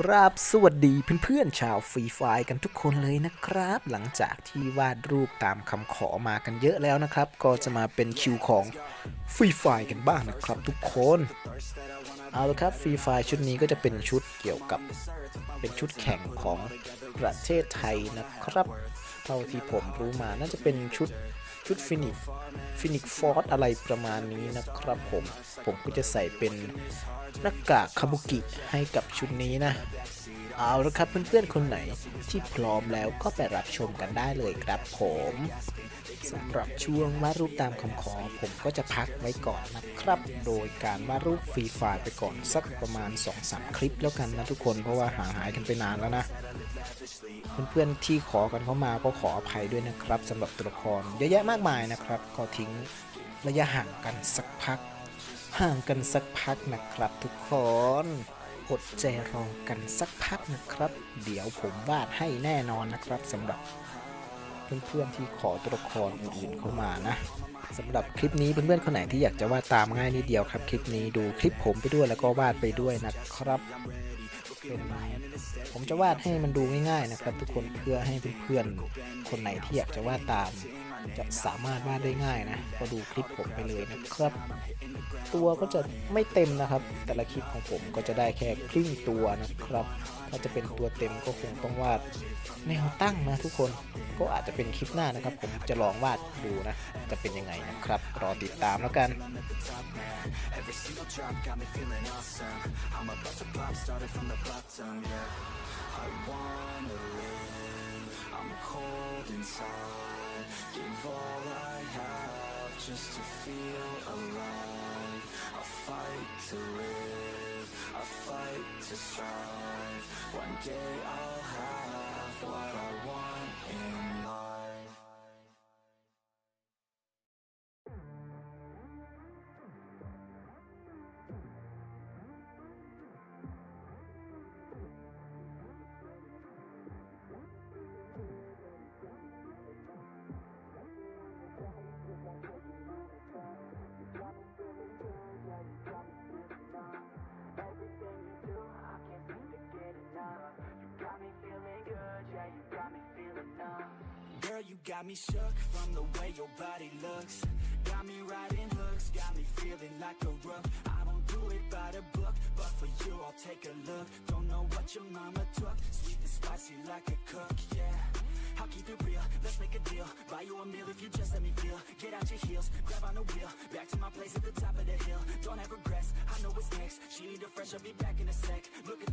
กราบสวัสดีเพื่อนๆชาวฟรีไฟกันทุกคนเลยนะครับ หลังจากที่วาดรูปตามคำขอมากันเยอะแล้วนะครับ ก็จะมาเป็นคิวของฟรีไฟกันบ้างนะครับทุกคน เอาละครับฟรีไฟชุดนี้ก็จะเป็นชุดเกี่ยวกับเป็นชุดแข่งของประเทศไทยนะครับ เท่าที่ผมรู้มาน่าจะเป็นชุด ชุดฟินิกฟินิกฟอร์สอะไรประมาณนี้นะครับผม ผมก็จะใส่เป็นหน้ากากคาบุกิให้กับชุดนี้นะ เอาละครับเพื่อนๆคนไหนที่พร้อมแล้วก็ไปรับชมกันได้เลยครับผมสำหรับช่วงวาดรูปตามคำขอ ผมก็จะพักไว้ก่อนนะครับ โดยการวาดรูปฟรีไฟล์ไปก่อนสักประมาณ 2-3 คลิปแล้วกันนะทุกคนเพราะว่าหาหายกันไปนานแล้วนะ เพื่อนๆที่ขอกันเข้ามาก็ขออภัยด้วยนะครับสำหรับตัวละครเยอะแยะมากมายนะครับ ก็ทิ้งระยะห่างกันสักพัก ห่างกันสักพักนะครับ ทุกคนอดใจรอกันสักพักนะครับ เดี๋ยวผมวาดให้แน่นอนนะครับสำหรับเพื่อนๆที่ขอตัวละครอื่นๆเข้ามานะสำหรับคลิปนี้เพื่อนๆคนไหนที่อยากจะวาดตามง่ายนิดเดียวครับ คลิปนี้ดูคลิปผมไปด้วยแล้วก็วาดไปด้วยนะครับ เป็นผมจะวาดให้มันดูง่ายๆนะครับ ทุกคนเพื่อให้เพื่อนๆคนไหนที่อยากจะวาดตาม จะสามารถวาดได้ง่ายนะ ก็ดูคลิปผมไปเลยนะครับ ตัวก็จะไม่เต็มนะครับ แต่ละคลิปของผมก็จะได้แค่ครึ่งตัวนะครับ ถ้าจะเป็นตัวเต็มก็คงต้องวาดแนวตั้งนะทุกคน ก็อาจจะเป็นคลิปหน้านะครับ ผมจะลองวาดดูนะ จะเป็นยังไงนะครับ รอติดตามแล้วกัน Every single drop got me feeling awesome I'm about to pop, started from the bottom, yeah I wanna all I have just to feel alive. I fight to live, I fight to strive. One day I'll have what I want in Girl, you got me shook from the way your body looks. Got me riding hooks, got me feeling like a rook. I don't do it by the book, but for you I'll take a look. Don't know what your mama took, sweet and spicy like a cook, yeah. I'll keep it real, let's make a deal. Buy you a meal if you just let me feel. Get out your heels, grab on the wheel. Back to my place at the top of the hill. Don't have regrets, I know what's next. She need a fresh, I'll be back in a sec. Look at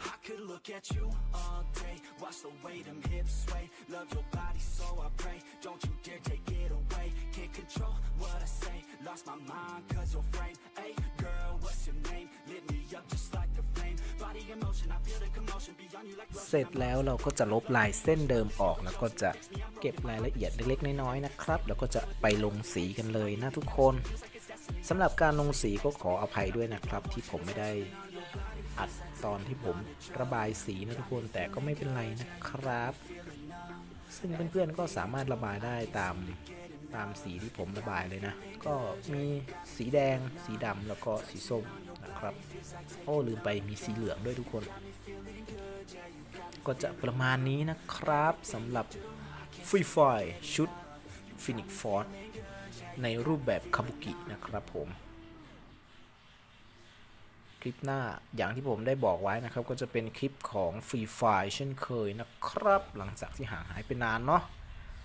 I could look at you all day, watch the way them hips sway. Love your body, so I pray. Don't you dare take it away. Can't control what I say. Lost my mind, cause your frame. Hey, girl, what's your name? Lit me up just like a flame. Body in motion, I feel the commotion beyond you like เสร็จแล้วเราก็จะลบลายเส้นเดิมออกแล้วก็จะเก็บรายละเอียดเล็กๆน้อยๆนะครับ แล้วก็จะไปลงสีกันเลยนะทุกคนสำหรับการลงสีก็ขออภัยด้วยนะครับ ที่ผมไม่ได้ อัดตอนที่ผมระบายสีนะทุกคนแต่ก็ไม่เป็นไรนะครับ ซึ่งเพื่อนๆก็สามารถระบายได้ตามตามสีที่ผมระบายเลยนะ ก็มีสีแดง สีดำแล้วก็สีส้มนะครับ โอ้ลืมไปมีสีเหลืองด้วยทุกคน ก็จะประมาณนี้นะครับสำหรับฟรีไฟชุดฟินิกฟอร์ในรูปแบบคาบุกินะครับผม คลิปหน้าอย่างที่ผมได้บอกไว้นะครับ ก็จะเป็นคลิปของฟรีไฟเช่นเคยนะครับ หลังจากที่ห่างหายไปนานเนาะ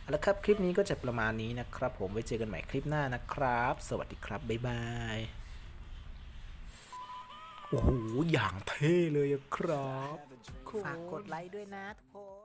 เอาละครับ คลิปนี้ก็จะประมาณนี้นะครับ ผมไว้เจอกันใหม่คลิปหน้านะครับ สวัสดีครับ บ๊ายบาย โอ้โห อย่างเท่เลยครับ ฝากกดไลค์ด้วยนะทุกคน